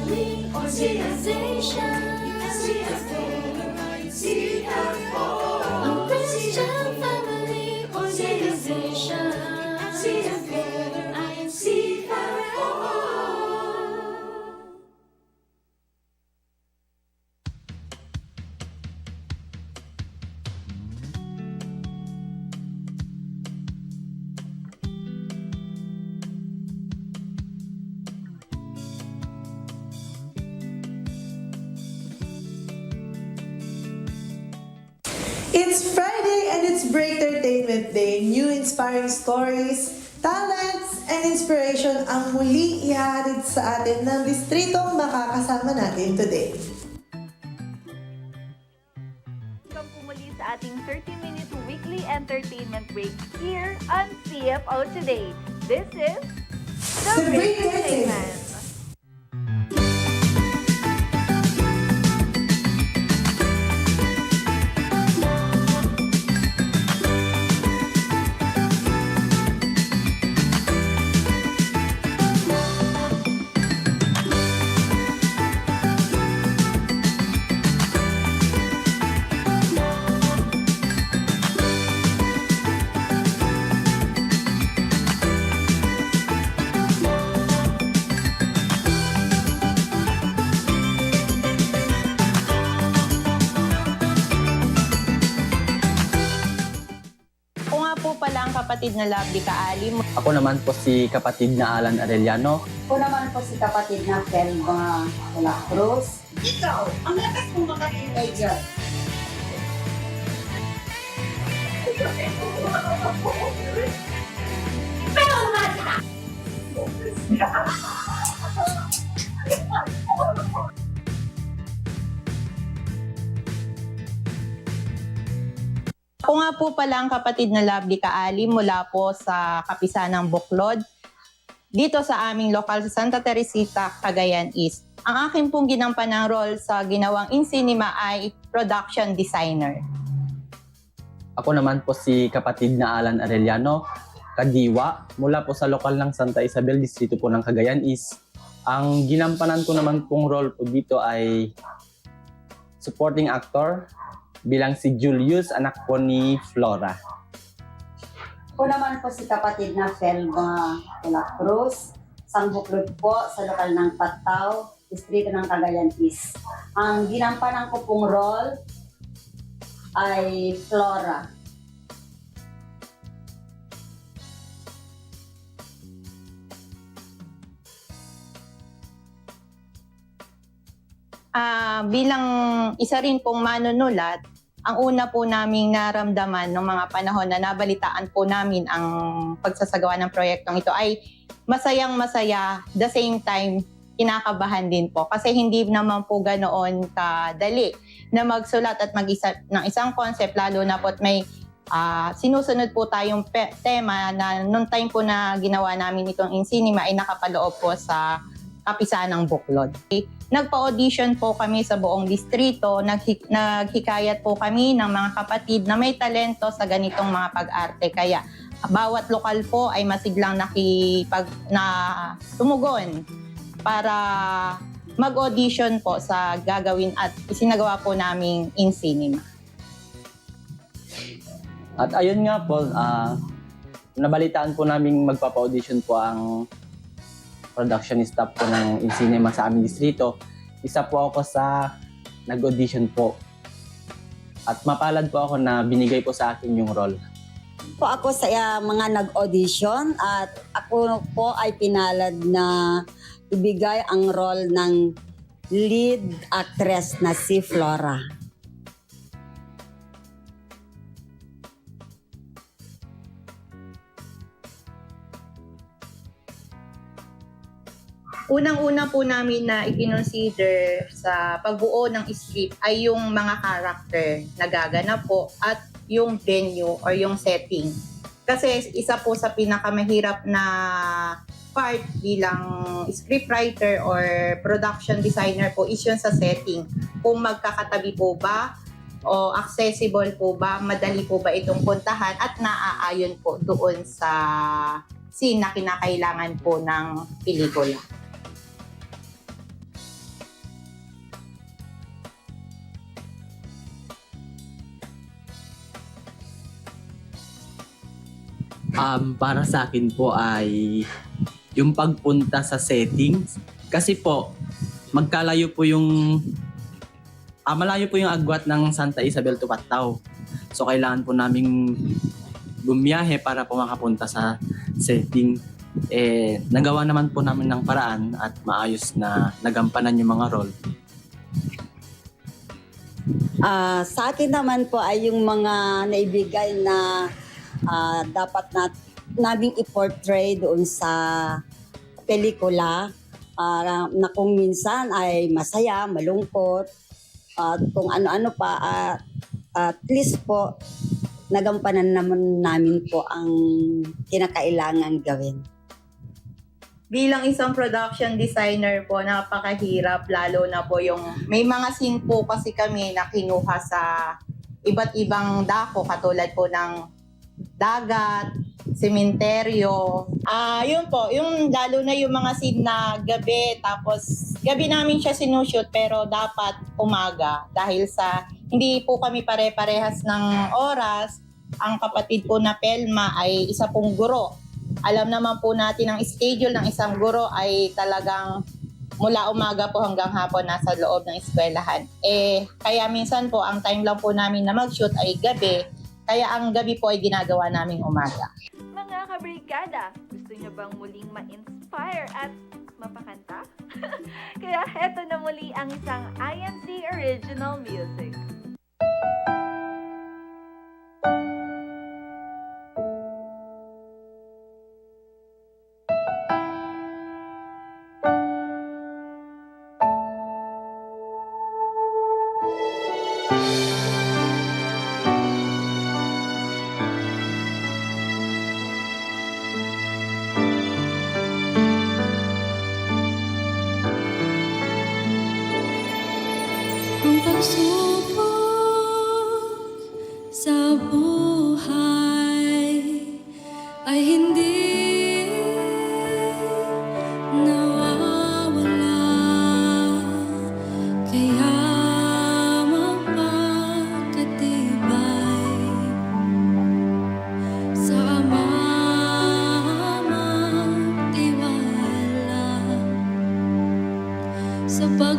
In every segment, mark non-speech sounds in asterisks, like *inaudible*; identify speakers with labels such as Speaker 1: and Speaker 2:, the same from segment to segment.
Speaker 1: Only on CSA, CSA, CFO. Break Entertainment Day. New inspiring stories, talents, and inspiration ang muli ihahatid sa atin ng distritong makakasama natin today.
Speaker 2: Welcome po muli sa ating 30-minute weekly entertainment break here on CFO Today. This is The,
Speaker 1: The
Speaker 2: Break Entertainment.
Speaker 3: Na Lovely Kaali.
Speaker 4: Ako naman po si kapatid na Alan Arellano.
Speaker 5: Ako naman po si kapatid na Felma Wala Cruz. Ikaw, ang lakas mo makahingay dyan.
Speaker 3: Ako nga *laughs* po pala ang kapatid na Lovely Kaali mula po sa Kapisanang Buklod. Dito sa aming lokal sa Santa Teresita, Cagayan East. Ang aking pong ginampanang role sa ginawang in cinema ay production designer.
Speaker 4: Ako naman po si kapatid na Alan Arellano, Kadiwa, mula po sa lokal ng Santa Isabel, distrito po ng Cagayan East. Ang ginampanan ko naman pong role po dito ay supporting actor bilang si Julius, anak po ni Flora.
Speaker 5: Ako naman po si kapatid na Felma Wala Cruz. Sangbuklod po sa lokal ng Pataw, distrito ng Cagayan East. Ang ginampanan ko pong role ay Flora.
Speaker 3: Ah, bilang isa rin pong manunulat, ang una po naming naramdaman ng mga panahon na nabalitaan po namin ang pagsasagawa ng proyektong ito ay masayang masaya, the same time kinakabahan din po. Kasi hindi naman po ganoon kadali na magsulat at mag-isa ng isang concept lalo na po may ah, sinusunod po tayong pe- tema na nung time po na ginawa namin itong in cinema ay nakapaloob po sa kapisanang buklod. Nagpa-audition po kami sa buong distrito, Naghi- naghikayat po kami ng mga kapatid na may talento sa ganitong mga pag-arte. Kaya bawat lokal po ay masiglang nakipag na tumugon para mag-audition po sa gagawin at isinagawa po naming in cinema.
Speaker 4: At ayun nga po, ah, nabalitaan po namin magpapa-audition po ang production staff po ng in cinema sa aming distrito. Isa po ako sa nag-audition po. At mapalad po ako na binigay po sa akin yung role.
Speaker 5: Po ako sa uh, mga nag-audition at ako po ay pinalad na ibigay ang role ng lead actress na si Flora.
Speaker 3: Unang-una po namin na ikinonsider sa pagbuo ng script ay yung mga character na gaganap po at yung venue or yung setting. Kasi isa po sa pinakamahirap na part bilang scriptwriter or production designer po is yun sa setting. Kung magkakatabi po ba o accessible po ba, madali po ba itong puntahan at naaayon po doon sa scene na kinakailangan po ng pelikula.
Speaker 4: Um, para sa akin po ay yung pagpunta sa settings. Kasi po, magkalayo po yung ah, malayo po yung agwat ng Santa Isabel to Patao. So kailangan po naming bumiyahe para po makapunta sa setting. Eh, nagawa naman po namin ng paraan at maayos na nagampanan yung mga role.
Speaker 5: Ah, sa akin naman po ay yung mga naibigay na ah, dapat na naming i-portray doon sa pelikula ah, na kung minsan ay masaya, malungkot, at kung ano-ano pa, at at least po nagampanan naman namin po ang kinakailangan gawin.
Speaker 3: bilang isang production designer po, napakahirap lalo na po yung may mga scene po kasi kami na kinuha sa iba't ibang dako katulad po ng dagat, sementeryo. Ah, yun po, yung lalo na yung mga scene na gabi tapos gabi namin siya sinushoot pero dapat umaga dahil sa hindi po kami pare-parehas ng oras. Ang kapatid ko na Pelma ay isa pong guro alam naman po natin ang schedule ng isang guro ay talagang mula umaga po hanggang hapon nasa loob ng eskwelahan. Eh, kaya minsan po, ang time lang po namin na mag-shoot ay gabi, kaya ang gabi po ay ginagawa naming umaga.
Speaker 2: Mga kabrigada, gusto nyo bang muling ma-inspire at mapakanta? *laughs* Kaya heto na muli ang isang INC original music.
Speaker 6: Ang sa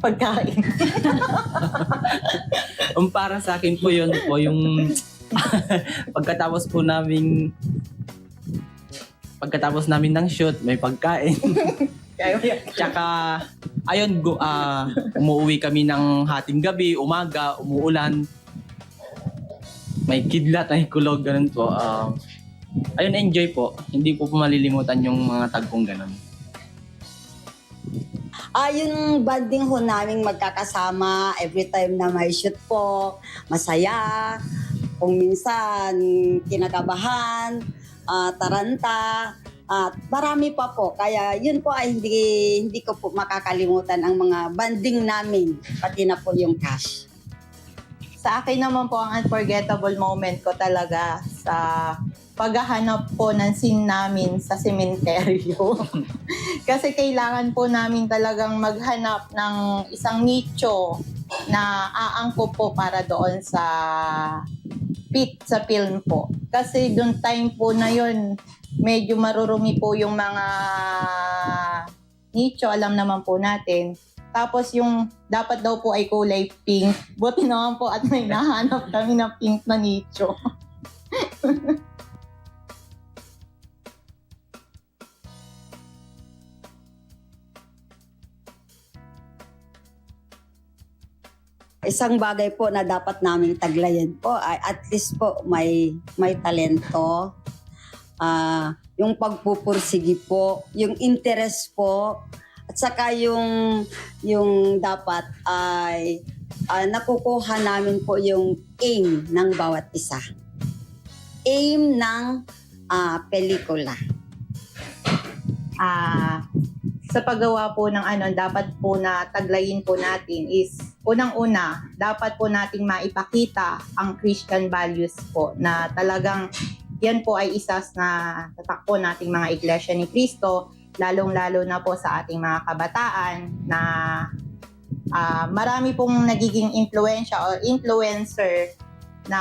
Speaker 3: pagkain. *laughs*
Speaker 4: Um, para sa akin po yun po yung *laughs* pagkatapos po namin pagkatapos namin ng shoot, may pagkain. *laughs* Tsaka, ayun, gu- ah, umuwi kami ng hating gabi, umaga, umuulan. May kidlat, may kulog, ganun po. Ah, ayun, enjoy po. Hindi po po malilimutan yung mga tagpong ganun.
Speaker 5: Ah, yung banding ho naming magkakasama every time na may shoot po, masaya. Kung minsan kinakabahan, ah, taranta, at marami pa po. Kaya yun po ay hindi, hindi ko po makakalimutan ang mga banding namin, pati na po yung cash.
Speaker 3: Sa akin naman po, ang unforgettable moment ko talaga sa paghahanap po ng scene namin sa sementeryo. *laughs* Kasi kailangan po namin talagang maghanap ng isang nicho na aangko po para doon sa pit sa film po. Kasi doon time po na yun, medyo marurumi po yung mga nicho, alam naman po natin. Tapos yung dapat daw po ay kulay pink. Buti naman po at may nahanap kami ng pink na nicho. *laughs*
Speaker 5: Isang bagay po na dapat naming taglayan po ay at least po may may talento. Ah, yung pagpupursigi po, yung interest po, saka yung yung dapat ay ah, nakukuha namin po yung aim ng bawat isa. Aim ng ah, pelikula.
Speaker 3: Ah, sa paggawa po ng ano, dapat po na taglayin po natin is unang-una, dapat po nating maipakita ang Christian values po na talagang yan po ay isas na tatak po nating mga iglesia ni Cristo, lalong-lalo na po sa ating mga kabataan na ah, marami pong nagiging influensya or influencer na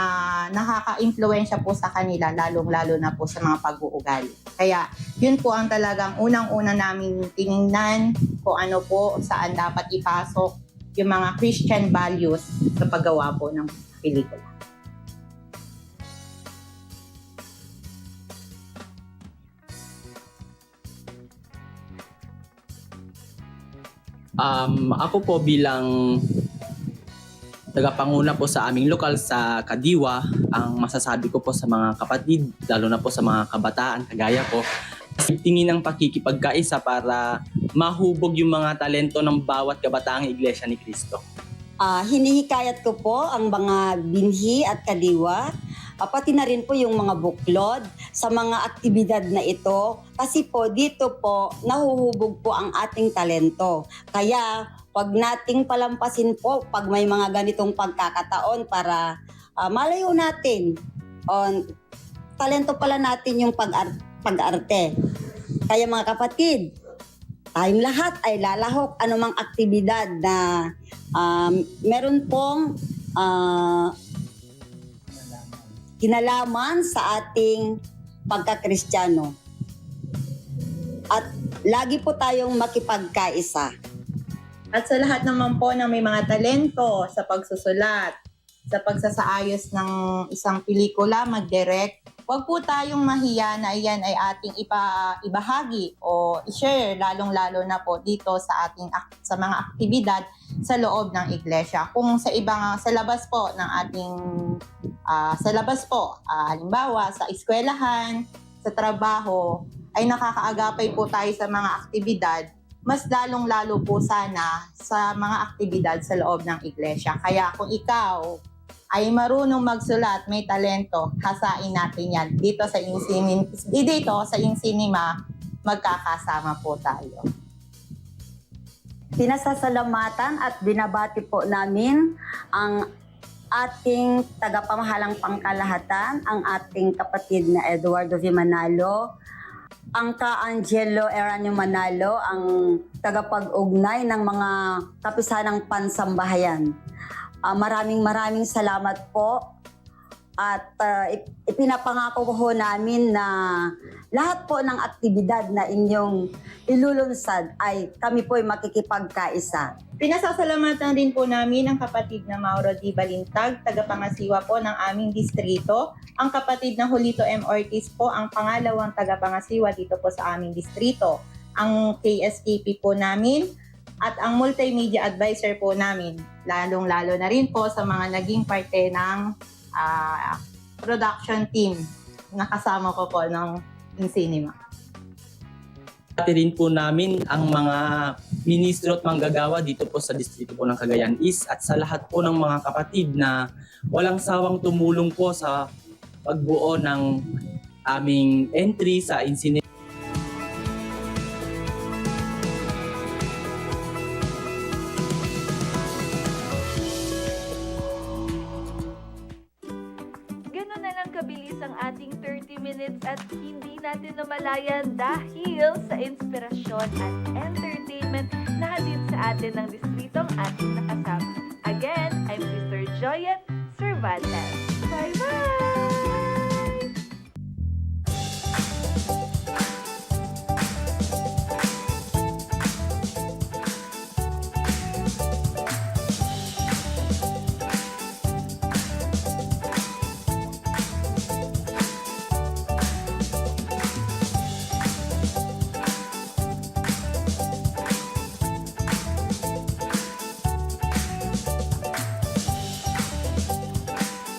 Speaker 3: nakaka-impluensya po sa kanila, lalong-lalo na po sa mga pag-uugali. Kaya yun po ang talagang unang-una namin tiningnan kung ano po, saan dapat ipasok yung mga Christian values sa paggawa po ng pelikula.
Speaker 4: Um, ako po bilang tagapanguna po sa aming lokal sa Kadiwa, ang masasabi ko po sa mga kapatid, lalo na po sa mga kabataan kagaya ko, tingin ng pakikipagkaisa para mahubog yung mga talento ng bawat kabataang iglesia ni Cristo.
Speaker 5: Ah, hinihikayat ko po ang mga binhi at kadiwa, pati na rin po yung mga buklod sa mga aktibidad na ito. Kasi po dito po nahuhubog po ang ating talento. Kaya pag nating palampasin po pag may mga ganitong pagkakataon para ah, malayo natin on talento pala natin yung pag pag-arte. Kaya mga kapatid, tayong lahat ay lalahok anumang aktibidad na um, meron pong ah, kinalaman sa ating pagkakristyano. At lagi po tayong makipagkaisa.
Speaker 3: At sa lahat naman po na may mga talento sa pagsusulat, sa pagsasaayos ng isang pelikula, mag-direct, huwag po tayong mahiya na iyan ay ating ipa, ibahagi o i-share lalong-lalo na po dito sa ating sa mga aktibidad sa loob ng iglesia. Kung sa ibang sa labas po ng ating ah, sa labas po, ah, halimbawa sa eskwelahan, sa trabaho, ay nakakaagapay po tayo sa mga aktibidad mas lalong-lalo po sana sa mga aktibidad sa loob ng iglesia. Kaya kung ikaw ay marunong magsulat, may talento, hasain natin yan. Dito sa Insinim, dito sa Insinima, magkakasama po tayo.
Speaker 5: Pinasasalamatan at binabati po namin ang ating tagapamahalang pangkalahatan, ang ating kapatid na Eduardo V. Manalo, ang ka-Angelo Eranio Manalo, ang tagapag-ugnay ng mga kapisanang pansambahayan. Ah, maraming maraming salamat po At uh, ip- ipinapangako ko namin na lahat po ng aktibidad na inyong ilulunsad ay kami po ay makikipagkaisa.
Speaker 3: Pinasasalamatan din po namin ang kapatid na Mauro Di Balintag, tagapangasiwa po ng aming distrito. Ang kapatid na Julito M. Ortiz po, ang pangalawang tagapangasiwa dito po sa aming distrito. Ang KSKP po namin at ang multimedia advisor po namin. Lalong-lalo na rin po sa mga naging parte ng ah, production team na kasama ko po ng Incinema.
Speaker 4: Pati rin po namin ang mga ministro at manggagawa dito po sa distrito po ng Cagayan East at sa lahat po ng mga kapatid na walang sawang tumulong po sa pagbuo ng aming entry sa Insinit.
Speaker 2: Natin namalayan dahil sa inspirasyon at entertainment na hatid sa atin ng distritong ating nakasama. Again, I'm Sister Joyet Cervantes.